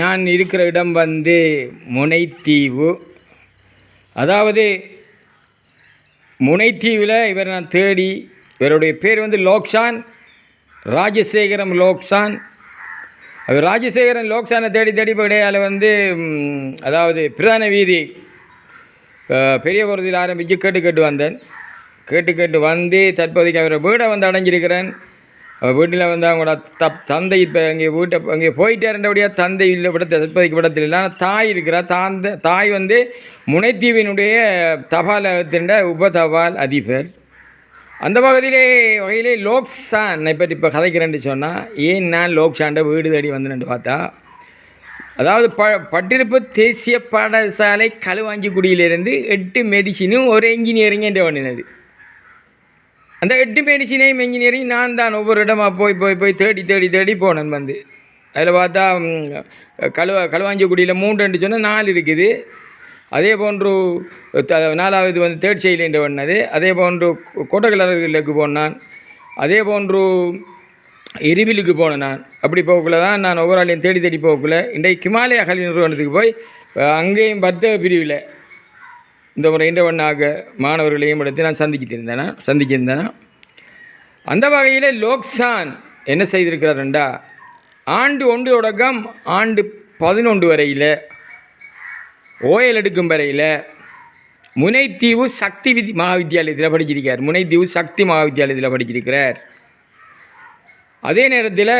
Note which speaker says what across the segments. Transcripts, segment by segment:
Speaker 1: நான் இருக்கிற இடம் வந்து முனைத்தீவு. அதாவது முனைத்தீவில் இவர் நான் தேடி இவருடைய பேர் வந்து லோக்ஷான் ராஜசேகரம் லோக்ஷான். அவர் ராஜசேகரன் லோக்ஷானை தேடி தேடி போடையால் வந்து அதாவது பிரதான வீதி பெரிய பொருதில் ஆரம்பித்து கேட்டு கேட்டு வந்தேன். கேட்டு கேட்டு வந்து தற்போதைக்கு அவரை வீடை வந்து அடைஞ்சிருக்கிறேன். வீட்டில் வந்து அவங்களோட தப் தந்தை இப்போ இங்கே வீட்டை இங்கே போயிட்டே போயிட்டாருன்றபடியாக தந்தை இல்லை விடத்தில் தற்போதைக்கு விடத்தில் இல்லை ஆனால் தாய் இருக்கிறா தாந்த தாய் வந்து முனைத்தீவினுடைய தபாலகத்தின் உப தபால் அதிபர். அந்த பகுதியிலே வகையிலே லோக்ஷானை பற்றி இப்போ கதைக்கிறேன்னு சொன்னால் ஏன் நான் லோக்ஷாண்ட வீடு தேடி வந்தேன்னு பார்த்தா அதாவது ப பட்டிருப்பு தேசிய பாடசாலை களுவாஞ்சிக்குடியிலிருந்து எட்டு மெடிசினும் ஒரு இன்ஜினியரிங் என்று பண்ணினது அந்த எட்டு மெடிசினையும் இன்ஜினியரிங் நான் தான் ஒவ்வொரு இடமா போய் போய் போய் தேடி தேடி தேடி போனேன் வந்து. அதில் பார்த்தா கழுவ களுவாஞ்சிக்குடியில் மூன்று சொன்னால் நாலு இருக்குது. அதே போன்று நாலாவது வந்து தேர்ட் செயலின்ற பண்ணது அதே போன்று கோட்டக்கலர்களுக்கு போனான் அதே போன்று எரிவிலுக்கு போனேன் நான். அப்படி போகக்குள்ள தான் நான் ஒவ்வொரு ஆளையும் தேடி தேடி போகக்குள்ள இன்றைக்கு ஹிமாலய கல்வி நிறுவனத்துக்கு போய் அங்கேயும் பத்த பிரிவில் இந்த முறை இன்றவண்ணாக மாணவர்களையும் எடுத்து நான் சந்திக்கிட்டு சந்திக்கிருந்தேனா? அந்த வகையில் லோக்சான் என்ன செய்திருக்கிறாருண்டா ஆண்டு ஒன்று தொடக்கம் ஆண்டு பதினொன்று வரையில் ஓயல் எடுக்கும் வரையில் முனைத்தீவு சக்தி விதி மகாவித்தியாலயத்தில் படிச்சிருக்கார். முனைத்தீவு சக்தி மகாவித்தியாலயத்தில் படிச்சிருக்கிறார். அதே நேரத்தில்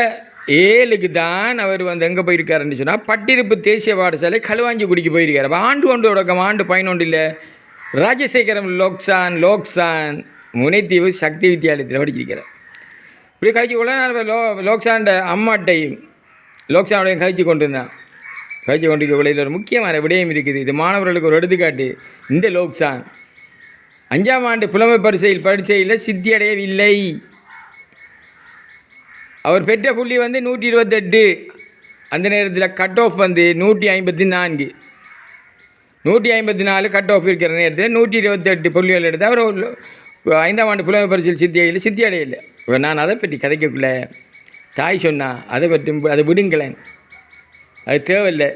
Speaker 1: ஏழுக்கு தான் அவர் வந்து எங்கே போயிருக்காருன்னு சொன்னால் பட்டிருப்பு தேசிய பாடசாலை களுவாஞ்சிக்குடிக்கு போயிருக்கார். அப்போ ஆண்டு ஒன்று தொடக்கம் ஆண்டு பதினொன்றில் ராஜசேகரம் லோக்சான் லோக்சான் முனைத்தீவு சக்தி வித்தியாலயத்தில் படிச்சிருக்கிறார் இப்படி கழிச்சு கொள்ள நான் லோ லோக்சாண்ட அம்மாட்டையும் லோக்சானோடையும் கழிச்சு கொண்டு இருந்தான் கழிச்சு கொண்டு விளையில் ஒரு முக்கியமான விடயம் இருக்குது. இது மாணவர்களுக்கு ஒரு எடுத்துக்காட்டு. இந்த லோக்சான் அஞ்சாம் ஆண்டு புலமை பரிசையில் பரீட்சையில் சித்தியடையவில்லை. அவர் பெற்ற புள்ளி வந்து நூற்றி இருபத்தெட்டு அந்த நேரத்தில் கட் ஆஃப் வந்து நூற்றி ஐம்பத்தி நான்கு நூற்றி ஐம்பத்தி நாலு கட் ஆஃப் இருக்கிற நேரத்தில் நூற்றி இருபத்தெட்டு புள்ளிகள் எடுத்து அவர் ஐந்தாம் ஆண்டு புலமை பரிசில் சித்தியடையில். சித்தி அடையலை இப்போ நான் அதை பற்றி கதைக்கக்குள்ள தாய் சொன்னா அதை பற்றி அதை விடுங்களேன். அது தேவையில்லை.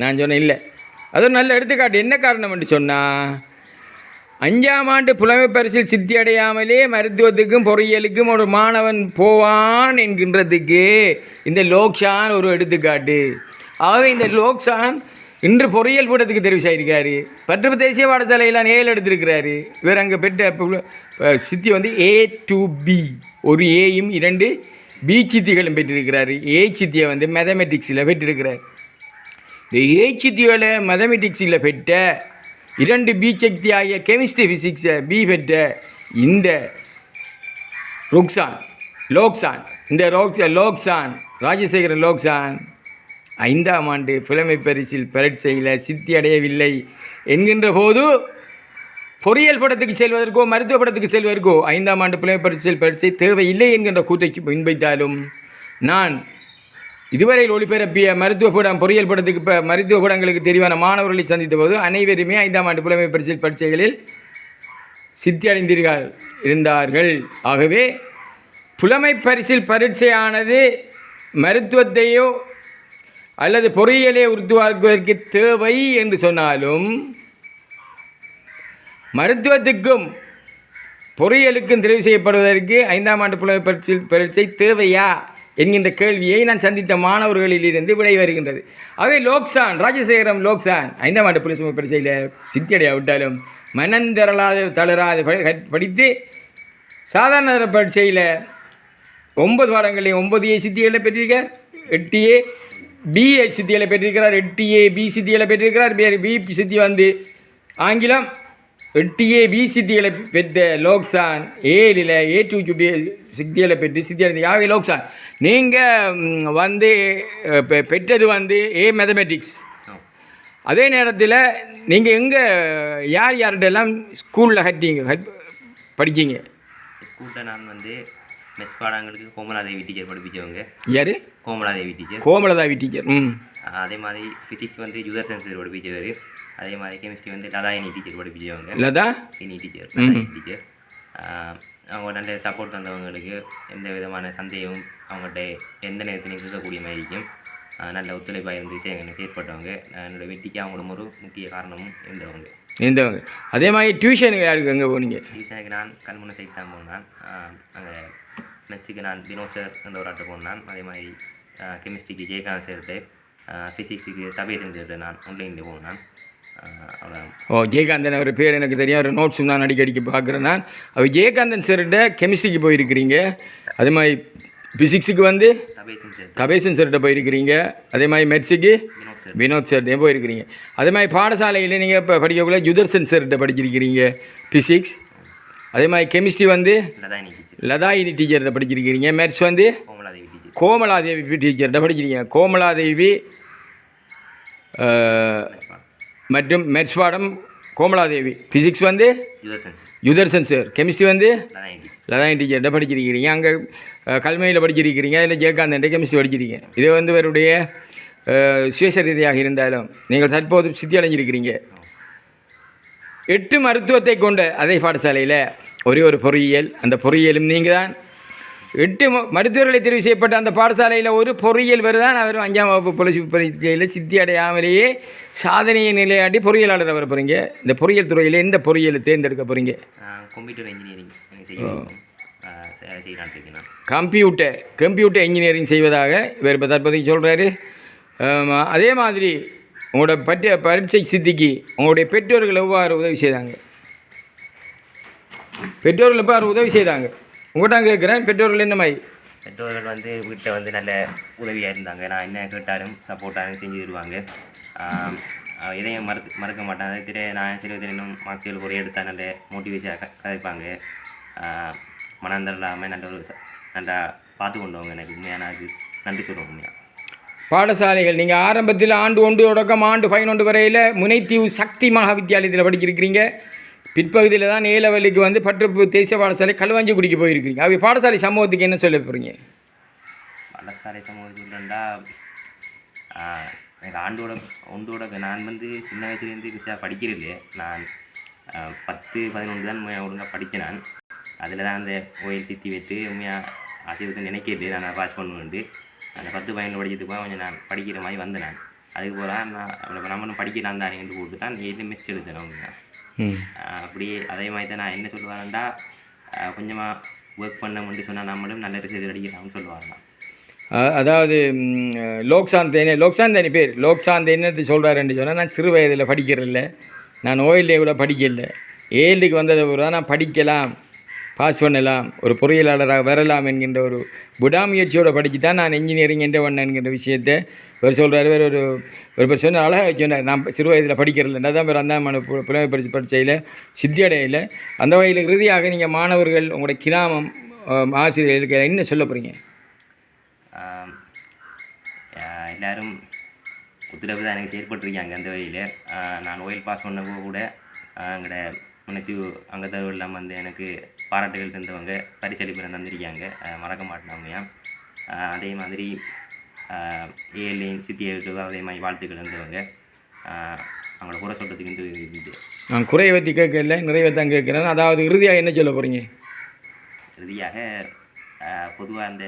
Speaker 1: நான் சொன்னேன் இல்லை. அது ஒரு நல்ல எடுத்துக்காட்டு. என்ன காரணம் என்று சொன்னால் அஞ்சாம் ஆண்டு புலமை பரிசில் சித்தி அடையாமலே மருத்துவத்துக்கும் பொறியியலுக்கும் ஒரு மாணவன் போவான் என்கின்றதுக்கு இந்த லோக்ஷான் ஒரு எடுத்துக்காட்டு. ஆகவே இந்த லோக்ஷான் இன்று பொறியியல் கூட்டத்துக்கு தெரிவு செய்திருக்காரு. பற்று தேசிய பாடசாலையில் ஏழு எடுத்திருக்கிறாரு. இவர் அங்கே பெற்ற சித்தி வந்து ஏ டு பி ஒரு ஏயும் இரண்டு பி சித்திகளும் பெற்றிருக்கிறாரு. ஏ சித்தியை வந்து மேத்தமெட்டிக்ஸில் பெற்றிருக்கிறார். இந்த ஏ சித்தியோட மேத்தமெட்டிக்ஸில் பெற்ற இரண்டு பி சக்தி ஆகிய கெமிஸ்ட்ரி ஃபிசிக்ஸை பி பெற்ற இந்த ருக்சான் லோக்சான் இந்த ரோக்ஸா லோக்சான் ராஜசேகரன் லோக்சான் ஐந்தாம் ஆண்டு புலமை பரிசில் பரீட்சையில் சித்தி அடையவில்லை என்கின்ற போது பொறியியல் படத்துக்கு செல்வதற்கோ மருத்துவ படத்துக்கு செல்வதற்கோ ஐந்தாம் ஆண்டு புலமை பரிசில் பரீட்சை தேவையில்லை என்கின்ற கூற்றைக்கு முன்வைத்தாலும் நான் இதுவரையில் ஒளிபரப்பிய மருத்துவ கூடம் பொறியியல் படத்துக்கு இப்போ மருத்துவ கூடங்களுக்கு தெரிவான மாணவர்களை சந்தித்த போது அனைவருமே ஐந்தாம் ஆண்டு புலமை பரிசில் பரீட்சைகளில் சித்தி அடைந்தீர்கள் இருந்தார்கள். ஆகவே புலமை பரிசில் பரீட்சையானது மருத்துவத்தையோ அல்லது பொறியியலை உருத்துவாக்குவதற்கு தேவை என்று சொன்னாலும் மருத்துவத்துக்கும் பொறியியலுக்கும் தெரிவு செய்யப்படுவதற்கு ஐந்தாம் ஆண்டு புலமை பரிசில் பரீட்சை தேவையா? என்கின்ற கேள்வியை நான் சந்தித்த மாணவர்களிலிருந்து விடை வருகின்றது. அவை லோக்சான் ராஜசேகரம் லோக்சான். ஐந்தாம் ஆண்டு புலிசு பரிசையில் சித்தியடைய விட்டாலும் மனந்திரளாத தளராத படி- கற்- படித்து சாதாரண பரீட்சையில் ஒன்பது பாடங்களையும் ஒன்பது ஏ சித்திகளை பெற்றிருக்கார். எட்டு ஏ பிஏ சித்திகளை பெற்றிருக்கிறார். எட்டு ஏ பி சித்திகளை பெற்றிருக்கிறார். பி சித்தி வந்து ஆங்கிலம் எட்டு ஏ பி சித்திகளை பெற்ற லோக்சான் ஏழில் ஏ டூ பி சித்திகளை பெற்று சித்தி அடைந்த யாவை லோக்சான் நீங்கள் வந்து பெற்றது வந்து ஏ மேத்தமெட்டிக்ஸ் அதே நேரத்தில் நீங்கள் எங்கே யார் யார்கிட்ட எல்லாம் ஸ்கூலில் கட்டிங்க கட் படிச்சீங்க?
Speaker 2: ஸ்கூலில் நான் வந்து மெஸ் பாடங்களுக்கு கோமலாதேவி டீச்சர் படிப்பிச்சவங்க.
Speaker 1: யார்?
Speaker 2: கோமலாதேவி டீச்சர்
Speaker 1: கோமலதாவி டீச்சர் ம்.
Speaker 2: அதே மாதிரி ஃபிசிக்ஸ் வந்து யூசர் சென்சர் படிப்பிச்சவர். அதே மாதிரி கெமிஸ்ட்ரி வந்து லதாயினி டீச்சர் படிப்பிச்சவங்க
Speaker 1: லதா?
Speaker 2: இனி டீச்சர் டீச்சர் அவங்க நல்ல சப்போர்ட் தந்தவங்களுக்கு எந்த விதமான சந்தேகமும் அவங்கள்ட்ட எந்த நேரத்திலையும் கேட்கக்கூடிய மாதிரி இருக்கும். நல்ல ஒத்துழைப்பாக இருந்து செய- செயற்பட்டவங்க. ஆஹ் என்னோட வெற்றிக்கு அவங்களும் ஒரு முக்கிய காரணமும் இருந்தவங்க.
Speaker 1: இருந்தவங்க. அதே மாதிரி டியூஷனுக்கு யாருக்கு எங்கே போனீங்க?
Speaker 2: டியூஷனுக்கு நான் கல்முனை சைட் தான் போனேன். அங்கே மெச்சுக்கு நான் வினோத் சார் என்ற ஒரு ஆட்டை போனேன். அதே மாதிரி கெமிஸ்ட்ரிக்கு ஜெயகாந்த் சேர்த்து ஃபிசிக்ஸுக்கு தபேசன் சேர்த்து நான் ஆன்லைனில் போனேன்.
Speaker 1: ஓ ஜெயகாந்தன் அவர் பேர் எனக்கு தெரியும். அவர் நோட்ஸும் நான் அடிக்கடிக்கு பார்க்குறேன் நான். அவர் ஜெயகாந்தன் சார்கிட்ட கெமிஸ்ட்ரிக்கு போயிருக்கிறீங்க. அதே மாதிரி ஃபிசிக்ஸுக்கு வந்து கபேசன் சார்கிட்ட போயிருக்கிறீங்க. அதே மாதிரி மெட்ஸுக்கு
Speaker 2: வினோத் சார்
Speaker 1: வினோத் சார்கிட்ட போயிருக்கிறீங்க. அதே மாதிரி பாடசாலையில் நீங்கள் இப்போ படிக்கக்குள்ள யுதர்சன் சார்கிட்ட படிச்சிருக்கிறீங்க. ஃபிசிக்ஸ் அதே மாதிரி கெமிஸ்ட்ரி வந்து லதாயினி டீச்சர்கிட்ட படிச்சிருக்கிறீங்க. மேத்ஸ் வந்து
Speaker 2: கோமலாதேவி டீச்சர்
Speaker 1: கோமலாதேவி டீச்சர்கிட்ட படிச்சிருக்கீங்க. கோமலாதேவி மற்றும் மேத்ஸ் பாடம் கோமலாதேவி. ஃபிசிக்ஸ் வந்து
Speaker 2: யுதர்சன் சார்
Speaker 1: கெமிஸ்ட்ரி வந்து லதாயினி டீச்சர்கிட்ட படிச்சிருக்கிறீங்க? அங்கே கல்மையில் படிச்சிருக்கிறீங்க? அதில் ஜெயகாந்தன்ட்ட கெமிஸ்ட்ரி படிச்சிருக்கீங்க? இது வந்து இவருடைய அஹ், சுயேச ரீதியாக இருந்தாலும் நீங்கள் தற்போது சித்தி அடைஞ்சிருக்கிறீங்க எட்டு மருத்துவத்தை கொண்ட அதே பாடசாலையில் ஒரே ஒரு பொறியியல். அந்த பொறியியலும் நீங்கள் தான் எட்டு மருத்துவர்களை தெரிவு செய்யப்பட்ட அந்த பாடசாலையில் ஒரு பொறியியல் வருதான் அவர் அஞ்சாம் வகுப்பு பொலிசி பரீட்சையில் சித்தி அடையாமலேயே சாதனையை நிலையாட்டி பொறியியலாளர் வர போகிறீங்க இந்த பொறியியல் துறையில் எந்த பொறியியலை தேர்ந்தெடுக்க போகிறீங்க
Speaker 2: computer engineering
Speaker 1: computer computer engineering செய்வதாக இவர் இப்போ தற்போதைக்கு சொல்கிறாரு அதே மாதிரி உங்களோட பற்றிய பரீட்சை சித்திக்கு உங்களுடைய பெற்றோர்கள் எவ்வாறு உதவி செய்தாங்க? பெற்றோர்கள் எவ்வாறு உதவி செய்தாங்க? உங்கள்கிட்ட கேட்குறேன் பெற்றோர்கள் என்ன மாதிரி?
Speaker 2: பெற்றோர்கள் வந்து வீட்டில் வந்து நல்ல உதவியாக இருந்தாங்க. நான் என்ன கேட்டாலும் சப்போர்ட்டாக செஞ்சு தருவாங்க. எதையும் மறக்க மறக்க மாட்டாங்க. திரு நான் சிறு தினம் மக்கள் ஒரு எடுத்தால் நல்ல மோட்டிவேஷனாக கதைப்பாங்க. இல்லாமல் நல்ல ஒரு நல்லா பார்த்து கொண்டவங்க எனக்கு உண்மையான அது நன்றி சொல்லுவோம் உண்மையாக
Speaker 1: பாடசாலைகள் நீங்கள் ஆரம்பத்தில் ஆண்டு ஒன்று தொடக்கம் ஆண்டு பதினொன்று வரையில் முனைத்தீவு சக்தி மகா வித்தியாலயத்தில் படிச்சிருக்கிறீங்க. பிற்பகுதியில் தான் ஏ லெவலுக்கு வந்து பற்று தேசிய பாடசாலை களுவாஞ்சிக்குடிக்கு போயிருக்கிறீங்க. அவை பாடசாலை சமூகத்துக்கு என்ன சொல்ல போகிறீங்க
Speaker 2: பாடசாலை சமூகம் சொல்கிறேன்டா எனக்கு ஆண்டோட ஒன்றோட நான் வந்து சின்ன வயசுலேருந்து விஷயம் படிக்கிறது நான் பத்து பதினொன்று தான் ஒழுங்காக படித்தேன் நான். அதில் தான் அந்த கோயில் சித்தி வைத்து உண்மையாக ஆசீர்வத்தை நினைக்கிறது நான் பாஸ் பண்ணுவேன்ட்டு. அந்த பத்து பதினொன்று படிக்கிறதுக்கு போய் கொஞ்சம் நான் படிக்கிற மாதிரி வந்தேன் நான். அதுக்கு போகிறேன் நான் அப்படி நம்மளும் படிக்கலாம் தானே என்று போட்டு தான் எது மிஸ் எழுதுனேன் அவங்க அப்படி அதே மாதிரி தான் நான் என்ன சொல்லுவாருன்னா கொஞ்சமாக ஒர்க் பண்ண சொன்னால் நம்மளும் நல்ல ரிசல்ட் அடிக்கலாம்னு சொல்லுவாங்க.
Speaker 1: அ- அதாவது ம், லோக்சாந்த் என்ன லோக்சாந்த் அனி பேர். லோக்சாந்த் என்னது சொல்கிறாருன்னு சொன்னால் நான் சிறு வயதில் படிக்கிறதில்ல. நான் ஓயிலே கூட படிக்கல. ஏழுக்கு வந்ததை பிறகு நான் படிக்கலாம். பாஸ் பண்ணலாம் ஒரு பொறியியலாளராக வரலாம் என்கின்ற ஒரு விடாமுயற்சியோடு படித்து தான் நான் இன்ஜினியரிங் என்ற ஒன்று என்கின்ற விஷயத்தை இவர் சொல்கிறார் வேறு ஒரு ஒரு பேர் சொன்ன அழகாக சொன்னார். நான் சிறு வயதில் படிக்கிறதில்ல தான் பேர் அந்த புலமை பரிசு படித்தையில் சித்தியடையில். அந்த வகையில் இறுதியாக நீங்கள் மாணவர்கள் உங்களுடைய கிராமம் அஹ், ஆசிரியர்களுக்கு என்ன சொல்ல போகிறீங்க
Speaker 2: எல்லோரும் ஆஹ் ஒத்துழைப்பு தான் எனக்கு செயற்பட்டுருக்காங்க அந்த வகையில் நான் ஓயில் பாஸ் பண்ணப்போ கூட எங்களோட முன்னத்தி இல்லாமல் வந்து எனக்கு பாராட்டுகள் தந்தவங்க பரிசளிப்பு தந்திருக்காங்க. மறக்க மாட்டேன் உண்மையா. ஆஹ் அதே மாதிரி ஏஎல்ஏன் சித்தியர்களுக்கு அதே மாதிரி வாழ்த்துக்கள் தந்தவங்க. ஆஹ் அவங்கள குறை சொல்கிறதுக்கு இந்த
Speaker 1: நான் குறையை பற்றி கேட்கல நிறைய தான் கேட்குறேன். அதாவது இறுதியாக என்ன சொல்ல போகிறீங்க
Speaker 2: இறுதியாக பொதுவாக அந்த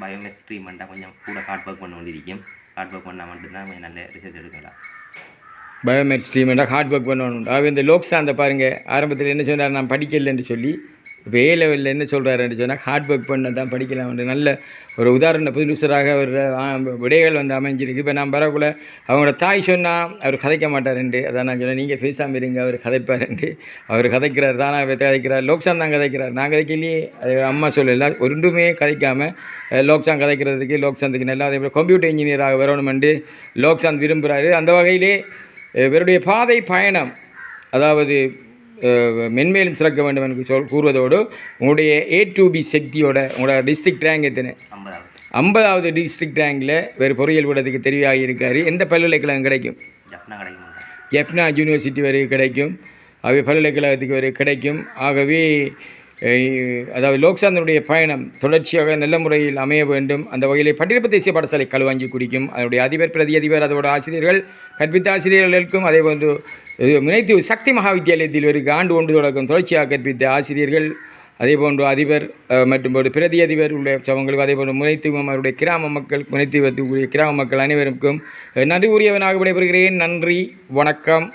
Speaker 2: பயோமெஸ் ட்ரீட்மெண்ட்டாக கொஞ்சம் கூட ஹார்ட் ஒர்க் பண்ண வேண்டியிருக்கும். ஹார்ட் ஒர்க் பண்ணால் மட்டும்தான் கொஞ்சம் நல்ல ரிசல்ட் எடுக்கலாம்.
Speaker 1: பயோமெட்ஸ் ட்ரீட்மெண்ட்டாக ஹார்ட் ஒர்க் பண்ணணும். அதாவது இந்த லோக்ஸாந்த பாருங்கள் ஆரம்பத்தில் என்ன சொன்னார்? நான் படிக்கலைன்னு சொல்லி வேலை இல்லைன்னு சொல்கிறாருன்னு சொன்னால் ஹார்ட் ஒர்க் பண்ண தான் படிக்கலாம் நல்ல ஒரு உதாரண புதுசராக ஒரு விடைகள் வந்து அமைஞ்சிருக்கு. இப்போ நான் வரக்குள்ள அவங்களோட தாய் சொன்னால் அவர் கதைக்க மாட்டாருண்டு அதான் நான் சொன்னேன் நீங்கள் பேசாமல் இருங்க அவர் கதைப்பாருண்டு அவர் கதைக்கிறார் தானாக கதைக்கிறார் லோக்சான் தான் கதைக்கிறார். நான் கதைக்கலையே அது அம்மா சொல்லல. ஒன்றுமே கதைக்காமல் லோக்சான் கதைக்கிறதுக்கு லோக்சாந்துக்கு நல்லா அதே போல் கம்ப்யூட்டர் இன்ஜினியராக வரணுமெண்டு லோக்சாந்த் விரும்புகிறாரு அந்த வகையிலே இவருடைய பாதை பயணம் அதாவது மென்மேலும் சிறக்க வேண்டும் என்று சொல் கூறுவதோடு உங்களுடைய ஏ டு பி சக்தியோட உங்களோட டிஸ்ட்ரிக்ட் ரேங்க் எத்தனை?
Speaker 2: ஐம்பதாவது.
Speaker 1: டிஸ்ட்ரிக்ட் ரேங்கில் வேறு பொறியியல் கூடத்துக்கு தெரிவாகி இருக்காரு. எந்த பல்கலைக்கழகம் கிடைக்கும்?
Speaker 2: ஜப்னா
Speaker 1: யூனிவர்சிட்டி வரை கிடைக்கும். ஆகவே பல்கலைக்கழகத்துக்கு வரை கிடைக்கும். ஆகவே அதாவது லோக்சாந்தனுடைய பயணம் தொடர்ச்சியாக நல்ல முறையில் அமைய வேண்டும். அந்த வகையிலே பட்டிருப்பு தேசிய பாடசாலை களுவாஞ்சி குடிக்கும். அதனுடைய அதிபர் பிரதி அதிபர் அதோட ஆசிரியர்கள் கற்பித்த ஆசிரியர்களுக்கும் அதே போன்று முனைத்து சக்தி மகா வித்தியாலயத்தில் ஆண்டு ஒன்று தொடக்கம் தொடர்ச்சியாக கற்பித்த ஆசிரியர்கள் அதே போன்று அதிபர் மற்றும் ஒரு பிரதி அதிபர் உள்ள சவங்களுக்கு அதே போன்று முனைத்துவம் அவருடைய கிராம மக்கள் முனைத்துவத்துக்குரிய கிராம மக்கள் அனைவருக்கும் நன்றி உரியவனாக விடைபெறுகிறேன். நன்றி வணக்கம்.